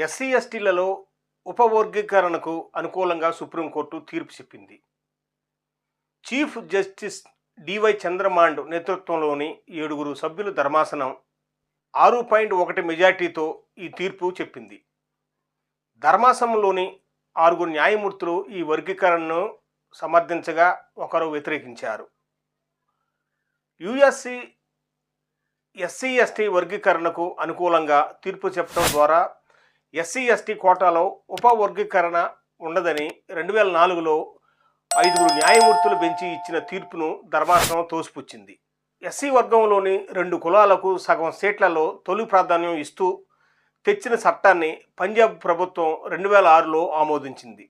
SC ఎస్టీలలో ఉపవర్గీకరణకు అనుకూలంగా supreme court తీర్పు చెప్పింది. చీఫ్ జస్టిస్ డివై చంద్రమాండ్ నేతృత్వంలోని ఏడుగురు సభ్యుల ధర్మాసనం ఆరు పాయింట్ ఒకటి మెజార్టీతో ఈ తీర్పు చెప్పింది. ధర్మాసనంలోని ఆరుగురు న్యాయమూర్తులు ఈ వర్గీకరణను సమర్థించగా ఒకరు వ్యతిరేకించారు. యుఎస్సి ఎస్సీ ఎస్టీ వర్గీకరణకు అనుకూలంగా తీర్పు చెప్పడం ద్వారా ఎస్సీ ఎస్టీ కోటాలో ఉపవర్గీకరణ ఉండదని రెండు వేల నాలుగులో ఐదుగురు న్యాయమూర్తులు బెంచి ఇచ్చిన తీర్పును ధర్మాసనం తోసిపుచ్చింది. ఎస్సీ వర్గంలోని రెండు కులాలకు సగం సీట్లలో తొలి ప్రాధాన్యం ఇస్తూ తెచ్చిన చట్టాన్ని పంజాబ్ ప్రభుత్వం రెండు వేల ఆరులో ఆమోదించింది.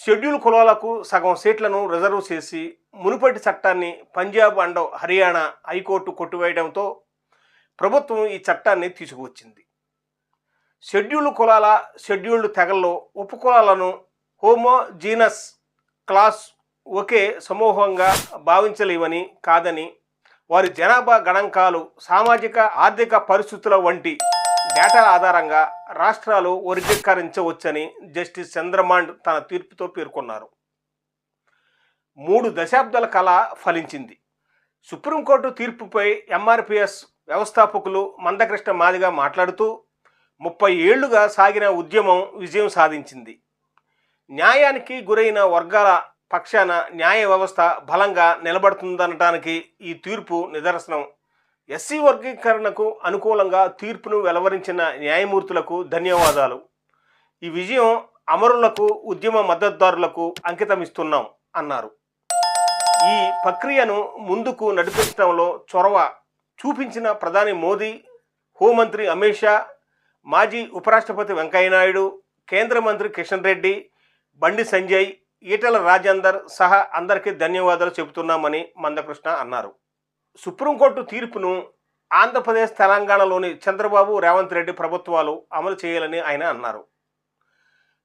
షెడ్యూల్ కులాలకు సగం సీట్లను రిజర్వ్ చేసి మునుపటి చట్టాన్ని Punjab and Haryana high court కొట్టివేయడంతో ప్రభుత్వం ఈ చట్టాన్ని తీసుకువచ్చింది. షెడ్యూల్డ్ కులాల షెడ్యూల్డ్ తెగల్లో ఉపకులాలను హోమోజీనస్ క్లాస్ ఒకే సమూహంగా భావించలేవని కాదని వారి జనాభా గణాంకాలు సామాజిక ఆర్థిక పరిస్థితుల వంటి డేటా ఆధారంగా రాష్ట్రాలు వర్గీకరించవచ్చని జస్టిస్ చంద్రమాండ్ తన తీర్పుతో పేర్కొన్నారు. మూడు దశాబ్దాల కళ ఫలించింది. సుప్రీంకోర్టు తీర్పుపై ఎంఆర్పిఎస్ వ్యవస్థాపకులు మందకృష్ణ మాదిగా మాట్లాడుతూ ముప్పై ఏళ్ళుగా సాగిన ఉద్యమం విజయం సాధించింది. న్యాయానికి గురైన వర్గాల పక్షాన న్యాయ వ్యవస్థ బలంగా నిలబడుతుందనటానికి ఈ తీర్పు నిదర్శనం. ఎస్సీ వర్గీకరణకు అనుకూలంగా తీర్పును వెలువరించిన న్యాయమూర్తులకు ధన్యవాదాలు. ఈ విజయం అమరులకు ఉద్యమ మద్దతుదారులకు అంకితమిస్తున్నాం అన్నారు. ఈ ప్రక్రియను ముందుకు నడిపించడంలో చొరవ చూపించిన ప్రధాని మోదీ హోంమంత్రి అమిత్ షా మాజీ ఉపరాష్ట్రపతి వెంకయ్యనాయుడు కేంద్ర మంత్రి కిషన్ రెడ్డి బండి సంజయ్ ఈటల రాజేందర్ సహా అందరికీ ధన్యవాదాలు చెబుతున్నామని మందకృష్ణ అన్నారు. సుప్రీంకోర్టు తీర్పును ఆంధ్రప్రదేశ్ తెలంగాణలోని చంద్రబాబు రేవంత్ రెడ్డి ప్రభుత్వాలు అమలు చేయాలని ఆయన అన్నారు.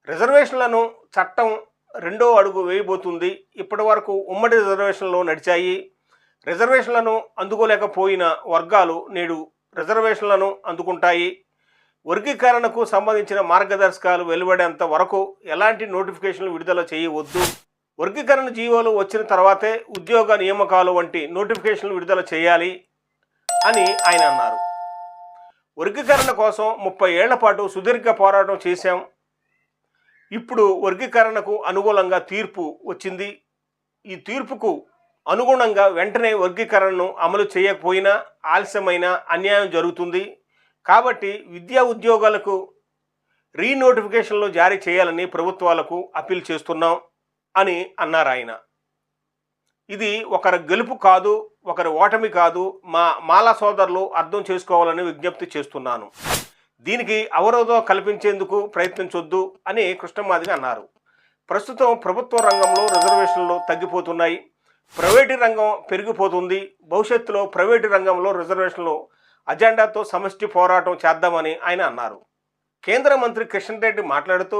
రిజర్వేషన్లను చట్టం రెండో అడుగు వేయబోతుంది. ఇప్పటి వరకు ఉమ్మడి రిజర్వేషన్లు నడిచాయి. రిజర్వేషన్లను అందుకోలేకపోయిన వర్గాలు నేడు రిజర్వేషన్లను అందుకుంటాయి. వర్గీకరణకు సంబంధించిన మార్గదర్శకాలు వెలువడేంత వరకు ఎలాంటి నోటిఫికేషన్లు విడుదల చేయవద్దు. వర్గీకరణ జీవోలు వచ్చిన తర్వాతే ఉద్యోగ నియామకాలు వంటి నోటిఫికేషన్లు విడుదల చేయాలి అని ఆయన అన్నారు. వర్గీకరణ కోసం ముప్పై ఏళ్ళ పాటు సుదీర్ఘ పోరాటం చేశాం. ఇప్పుడు వర్గీకరణకు అనుకూలంగా తీర్పు వచ్చింది. ఈ తీర్పుకు అనుగుణంగా వెంటనే వర్గీకరణను అమలు చేయకపోయినా ఆలస్యమైన అన్యాయం జరుగుతుంది. కాబట్టి విద్యా ఉద్యోగాలకు రీనోటిఫికేషన్లు జారీ చేయాలని ప్రభుత్వాలకు అప్పీల్ చేస్తున్నాం అని అన్నారు ఆయన. ఇది ఒకరి గెలుపు కాదు ఒకరి ఓటమి కాదు మా మాలా సోదరులు అర్థం చేసుకోవాలని విజ్ఞప్తి చేస్తున్నాను. దీనికి అవరోధం కల్పించేందుకు ప్రయత్నించొద్దు అని కృష్ణమాదిగ అన్నారు. ప్రస్తుతం ప్రభుత్వ రంగంలో రిజర్వేషన్లు తగ్గిపోతున్నాయి. ప్రైవేటు రంగం పెరిగిపోతుంది. భవిష్యత్తులో ప్రైవేటు రంగంలో రిజర్వేషన్లు అజెండాతో సమష్టి పోరాటం చేద్దామని ఆయన అన్నారు. కేంద్ర మంత్రి కిషన్ రెడ్డి మాట్లాడుతూ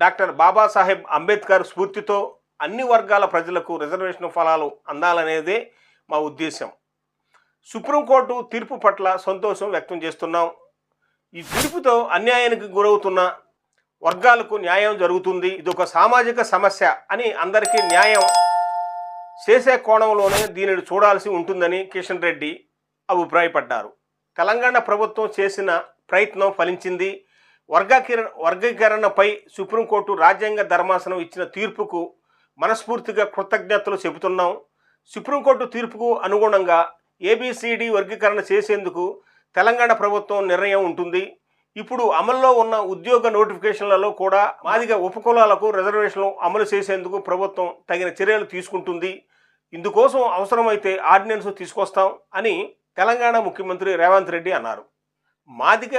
డాక్టర్ బాబాసాహెబ్ అంబేద్కర్ స్ఫూర్తితో అన్ని వర్గాల ప్రజలకు రిజర్వేషన్ ఫలాలు అందాలనేదే మా ఉద్దేశం సుప్రీంకోర్టు తీర్పు పట్ల సంతోషం వ్యక్తం చేస్తున్నాం. ఈ తీర్పుతో అన్యాయానికి గురవుతున్న వర్గాలకు న్యాయం జరుగుతుంది. ఇది ఒక సామాజిక సమస్య అని అందరికీ న్యాయం చేసే కోణంలోనే దీనిని చూడాల్సి ఉంటుందని కిషన్ రెడ్డి అభిప్రాయపడ్డారు. తెలంగాణ ప్రభుత్వం చేసిన ప్రయత్నం ఫలించింది. వర్గీకరణ వర్గీకరణపై సుప్రీంకోర్టు రాజ్యాంగ ధర్మాసనం ఇచ్చిన తీర్పుకు మనస్ఫూర్తిగా కృతజ్ఞతలు చెబుతున్నాం. సుప్రీంకోర్టు తీర్పుకు అనుగుణంగా ఏబిసిడి వర్గీకరణ చేసేందుకు తెలంగాణ ప్రభుత్వం నిర్ణయం ఉంటుంది. ఇప్పుడు అమల్లో ఉన్న ఉద్యోగ నోటిఫికేషన్లలో కూడా మాదిగ ఉపకులాలకు రిజర్వేషన్లు అమలు చేసేందుకు ప్రభుత్వం తగిన చర్యలు తీసుకుంటుంది. ఇందుకోసం అవసరమైతే ఆర్డినెన్స్ తీసుకొస్తాం అని తెలంగాణ ముఖ్యమంత్రి రేవంత్ రెడ్డి అన్నారు. మాదిగ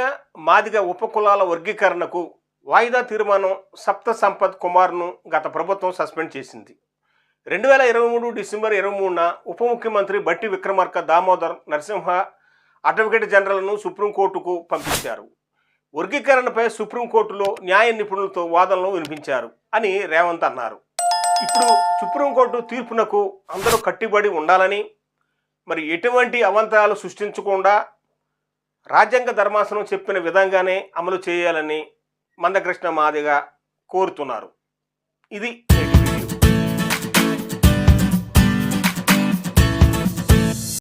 మాదిగ ఉపకులాల వర్గీకరణకు వాయిదా తీర్మానం సప్త సంపత్ కుమార్ను గత ప్రభుత్వం సస్పెండ్ చేసింది. రెండు వేల ఇరవై మూడు డిసెంబర్ ఇరవై మూడున ఉప ముఖ్యమంత్రి బట్టి విక్రమార్క దామోదర్ నరసింహ అడ్వకేట్ జనరల్ను సుప్రీంకోర్టుకు పంపించారు. వర్గీకరణపై సుప్రీంకోర్టులో న్యాయ నిపుణులతో వాదనలు వినిపించారు అని రేవంత్ అన్నారు. ఇప్పుడు సుప్రీంకోర్టు తీర్పునకు అందరూ కట్టుబడి ఉండాలని మరి ఎటువంటి అవంతరాలు సృష్టించకుండా రాజ్యాంగ ధర్మాసనం చెప్పిన విధంగానే అమలు చేయాలని మందకృష్ణ మాదిగ కోరుతున్నారు. ఇది